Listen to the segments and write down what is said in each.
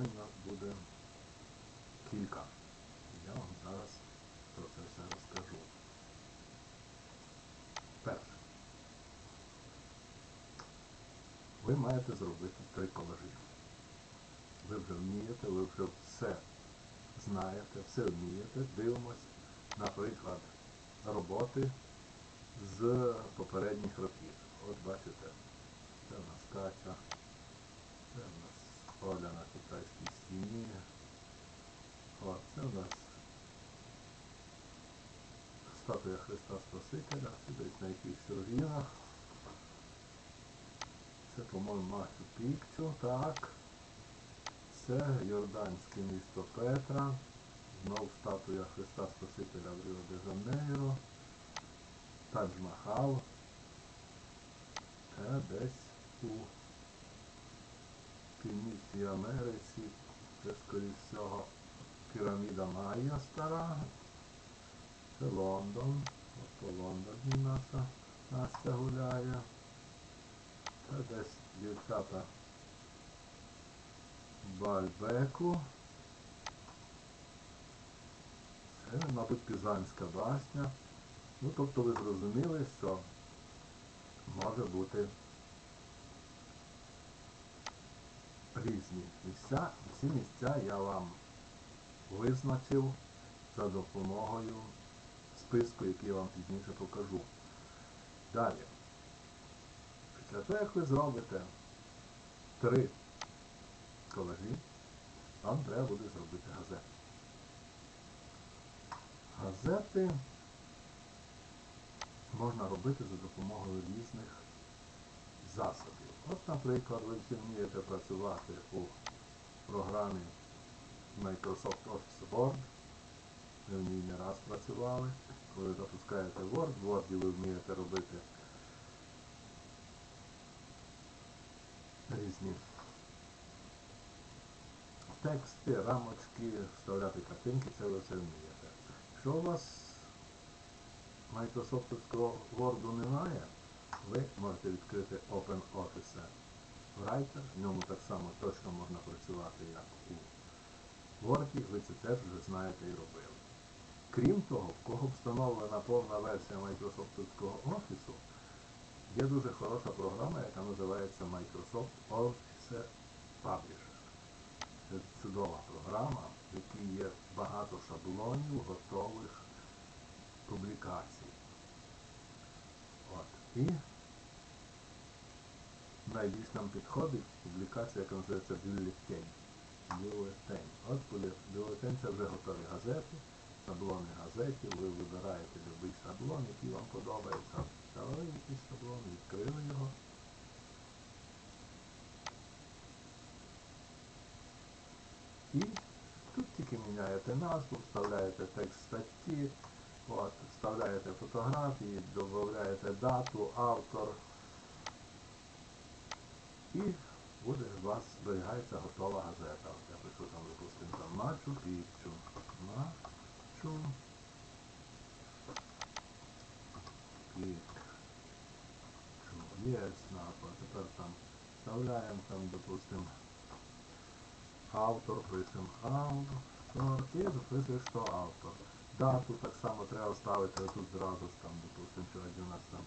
Завдань у нас буде кілька. Я вам зараз про це все розкажу. Перше. Ви маєте зробити три колажі. Ви вже вмієте, ви вже все знаєте, все вмієте. Дивимось, наприклад, роботи з попередніх років. От бачите, це в нас кача, це в нас Оля на китайській стіні. О, це у нас статуя Христа Спасителя, це десь на якихось руїнах. Це, по-моєму, Мачу Пікчу, так. Це Йорданське місто Петра. Знов статуя Христа Спасителя в Ріо де Жанейро. Тадж-Махал. Це десь у Північній Америці. Це, скоріш всього, піраміда Майя стара. Це Лондон. От по Лондоні наша Настя гуляє. Це десь дівчата Бальбеку. Це, мабуть, Пізанська басня. Ну, тобто ви зрозуміли, що може бути різні місця. Ці місця я вам визначив за допомогою списку, який я вам пізніше покажу. Далі. Після того, як ви зробите три колажі, вам треба буде зробити газети. Газети можна робити за допомогою різних засобів. От, наприклад, ви всі вмієте працювати у програмі Microsoft Office Word. Ви в ній не раз працювали. Коли запускаєте Word, в Word ви вмієте робити різні тексти, рамочки, вставляти картинки, це ви все вмієте. Якщо у вас Microsoft Word немає, ви можете відкрити OpenOffice Writer, в ньому так само точно можна працювати, як у Word, ви це теж вже знаєте і робили. Крім того, в кого встановлена повна версія Microsoft Office, є дуже хороша програма, яка називається Microsoft Office Publisher. Це чудова програма, в якій є багато шаблонів готових публікацій. От. І найбільш нам підходить публікація, яка називається бюлетень. Бюлетень. От бюлетень це вже готові газети, шаблони газетів, ви вибираєте будь-який шаблон, який вам подобається. Взяли якийсь шаблон, відкрили його. І тут тільки міняєте назву, вставляєте текст статті, от, вставляєте фотографії, додаєте дату, автор. І буде у вас зберігається готова газета. Я пишу там, допустимо, там Мачу Пікчу. Мачу Пікчу. Єсно, а тепер там вставляємо там, допустимо, автор, пишемо автор і записуєш, що автор. Дату так само треба ставити тут зразу ж там, допустимо, сьогодні у нас там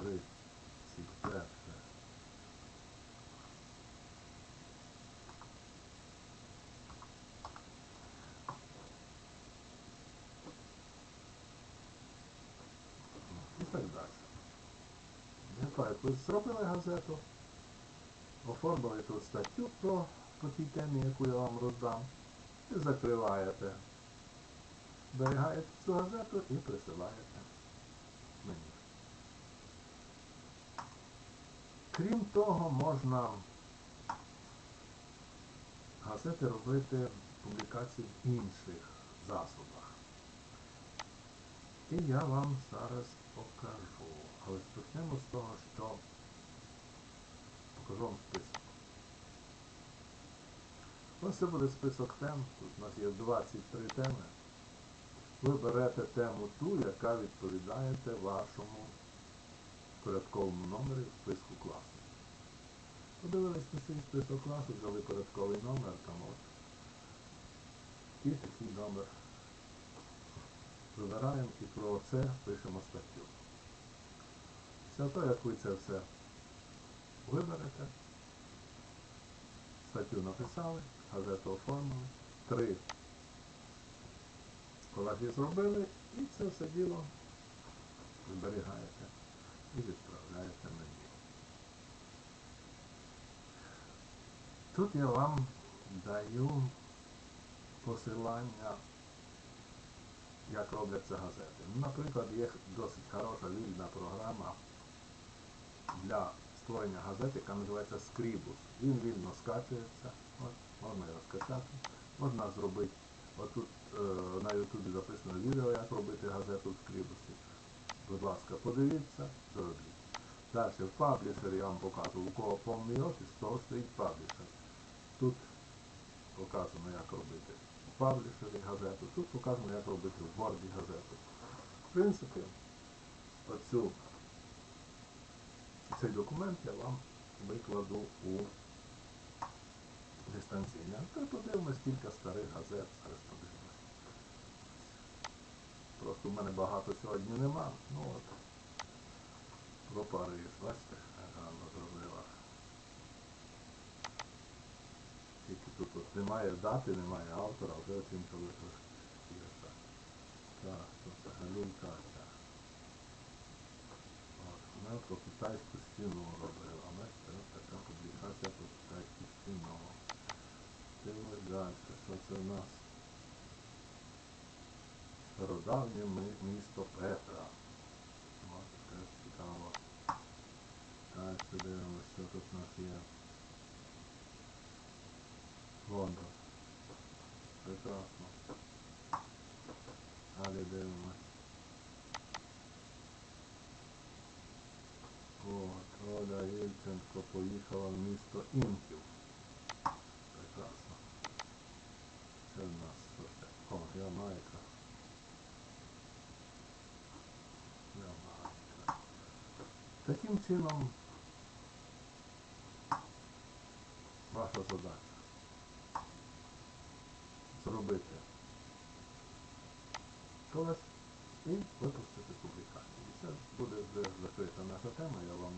31. І так далі. Ви зробили газету, оформили тут статтю про, по тій темі, яку я вам роздам, і закриваєте. Зберігаєте цю газету і присилаєте мені. Крім того, можна газети робити публікації в інших засобах. І я вам зараз покажу. Але почнемо з того, що покажу вам список. Ось це буде список тем. Тут у нас є 23 теми. Ви берете тему ту, яка відповідаєте вашому порядковому номері в списку класу. Подивились на свій список класу, взяли порядковий номер, там от. Якийсь такий номер. Вибираємо і про це пишемо статтю. Після того, як ви це все виберете, статтю написали, газету оформили, три колеги зробили, і це все діло зберігаєте і відправляєте мені. Тут я вам даю посилання, як робляться газети. Ну, Наприклад, є досить хороша вільна програма для створення газет, яка називається Scribus. Він вільно скачується, от, можна його скачати, можна зробити. Отут е, на Ютубі записано відео, як робити газету в Scribus. Будь ласка, подивіться, зробіть. Далі в паблішері я вам показував, у кого повний офіс, того стоїть паблішер. Тут показано, як робити в паблішері газету, тут показано, як робити в Word газету. В принципі, оцю, цей документ я вам викладу у дистанційне. Тепер подивимось кілька старих газет, зараз подивимось. Просто в мене багато сьогодні нема. Ну от. Про Париж, бачите, як гарно зробила. Тільки тут от немає дати, немає автора, вже оцінка вийшла. Так, то взагалі Катя. Вона про китайську стіну робила. Бачите, ось така публікація про китайську стіну. Дивимось далі, що це в нас? Стародавнє місто Петра. От, теж цікаво. Далі дивимося, що тут у нас є. Лондон. Прекрасно. Далі дивимось. От, Оля Єльченко поїхала в місто Інків. Прекрасно. Це в нас? О, Ямайка. Ямайка. Таким чином ваша задача зробити щось і випустити публікацію. І це буде вже закрита наша тема, я вам